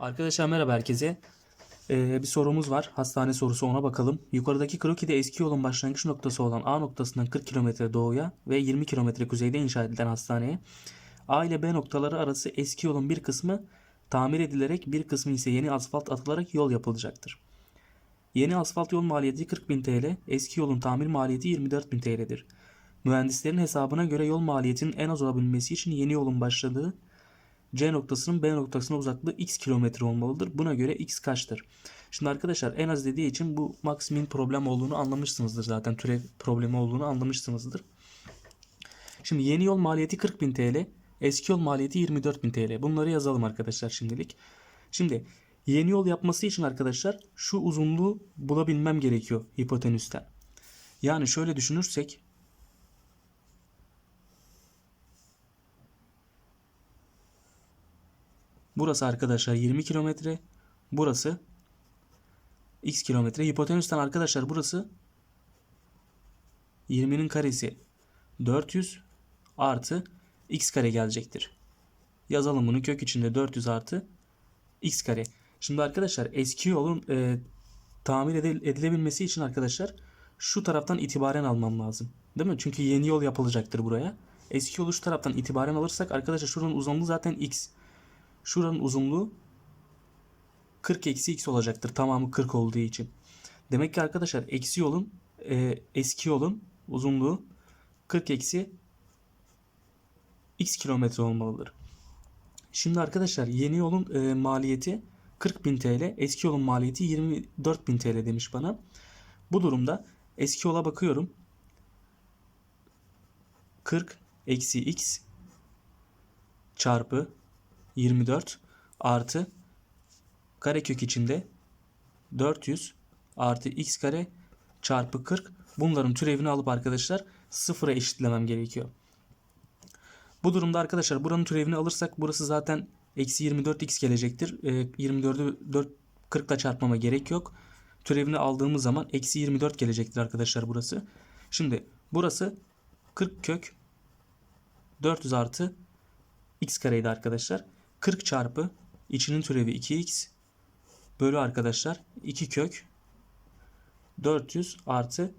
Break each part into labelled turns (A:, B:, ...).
A: Arkadaşlar merhaba herkese. Ee, bir sorumuz var. Hastane sorusu ona bakalım. Yukarıdaki krokide eski yolun başlangıç noktası olan A noktasından 40 km doğuya ve 20 km kuzeyde inşa edilen hastaneye A ile B noktaları arası eski yolun bir kısmı tamir edilerek bir kısmı ise yeni asfalt atılarak yol yapılacaktır. Yeni asfalt yol maliyeti 40.000 TL, eski yolun tamir maliyeti 24.000 TL'dir. Mühendislerin hesabına göre yol maliyetinin en az olabilmesi için yeni yolun başladığı C noktasının B noktasına uzaklığı x kilometre olmalıdır. Buna göre x kaçtır? Şimdi arkadaşlar en az dediği için bu max min problem olduğunu anlamışsınızdır zaten. Türev problemi olduğunu anlamışsınızdır. Şimdi yeni yol maliyeti 40.000 TL. Eski yol maliyeti 24.000 TL. Bunları yazalım arkadaşlar şimdilik. Şimdi yeni yol yapması için arkadaşlar şu uzunluğu bulabilmem gerekiyor hipotenüsten. Yani şöyle düşünürsek Burası arkadaşlar 20 kilometre. Burası x kilometre. Hipotenüsten arkadaşlar burası 20'nin karesi 400 artı x kare gelecektir. Yazalım bunu kök içinde 400 artı x kare. Şimdi arkadaşlar eski yolun e, tamir edil- edilebilmesi için arkadaşlar şu taraftan itibaren almam lazım. Değil mi? Çünkü yeni yol yapılacaktır buraya. Eski yolu şu taraftan itibaren alırsak arkadaşlar şuranın uzunluğu zaten x. Şuranın uzunluğu 40 eksi x olacaktır. Tamamı 40 olduğu için. Demek ki arkadaşlar eksi yolun e, eski yolun uzunluğu 40 eksi x kilometre olmalıdır. Şimdi arkadaşlar yeni yolun e, maliyeti 40.000 TL. Eski yolun maliyeti 24.000 TL demiş bana. Bu durumda eski yola bakıyorum. 40 eksi x çarpı 24 artı karekök içinde 400 artı x kare çarpı 40 bunların türevini alıp arkadaşlar sıfıra eşitlemem gerekiyor. Bu durumda arkadaşlar buranın türevini alırsak burası zaten eksi 24x gelecektir. E, 24'ü 4 40 ile çarpmama gerek yok. Türevini aldığımız zaman eksi 24 gelecektir arkadaşlar burası. Şimdi burası 40 kök 400 artı x kareydi arkadaşlar. 40 çarpı içinin türevi 2x bölü arkadaşlar 2 kök 400 artı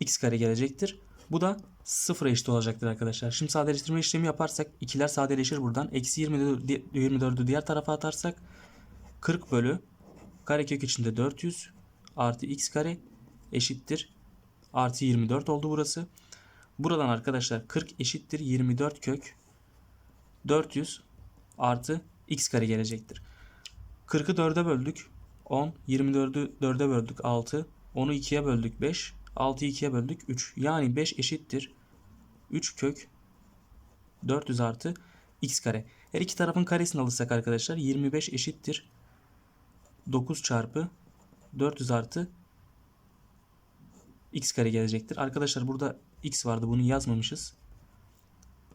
A: x kare gelecektir. Bu da sıfıra eşit olacaktır arkadaşlar. Şimdi sadeleştirme işlemi yaparsak ikiler sadeleşir buradan. Eksi 24'ü diğer tarafa atarsak 40 bölü karekök içinde 400 artı x kare eşittir. Artı 24 oldu burası. Buradan arkadaşlar 40 eşittir 24 kök 400 artı x kare gelecektir. 40'ı 4'e böldük 10, 24'ü 4'e böldük 6, 10'u 2'ye böldük 5, 6'yı 2'ye böldük 3. Yani 5 eşittir 3 kök 400 artı x kare. Her iki tarafın karesini alırsak arkadaşlar 25 eşittir 9 çarpı 400 artı x kare gelecektir. Arkadaşlar burada x vardı bunu yazmamışız.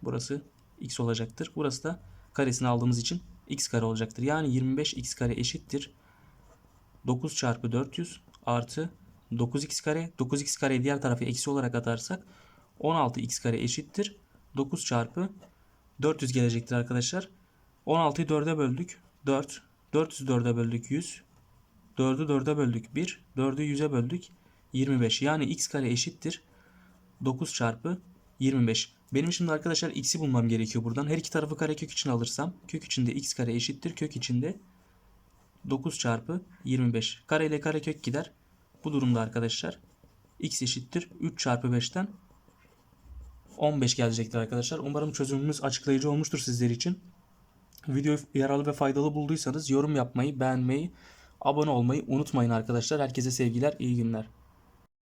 A: Burası x olacaktır. Burası da karesini aldığımız için x kare olacaktır. Yani 25 x kare eşittir 9 çarpı 400 artı 9x kare. 9x kareyi diğer tarafa eksi olarak atarsak 16x kare eşittir 9 çarpı 400 gelecektir arkadaşlar. 16'yı 4'e böldük 4. 400'ü 4'e böldük 100. 4'ü 4'e böldük 1. 4'ü 100'e böldük 25. Yani x kare eşittir 9 çarpı 25. Benim şimdi arkadaşlar x'i bulmam gerekiyor buradan. Her iki tarafı karekök için alırsam kök içinde x kare eşittir kök içinde 9 çarpı 25. Kare ile karekök gider. Bu durumda arkadaşlar x eşittir 3 çarpı 5'ten 15 gelecektir arkadaşlar. Umarım çözümümüz açıklayıcı olmuştur sizler için. Videoyu yararlı ve faydalı bulduysanız yorum yapmayı, beğenmeyi, abone olmayı unutmayın arkadaşlar. Herkese sevgiler, iyi günler.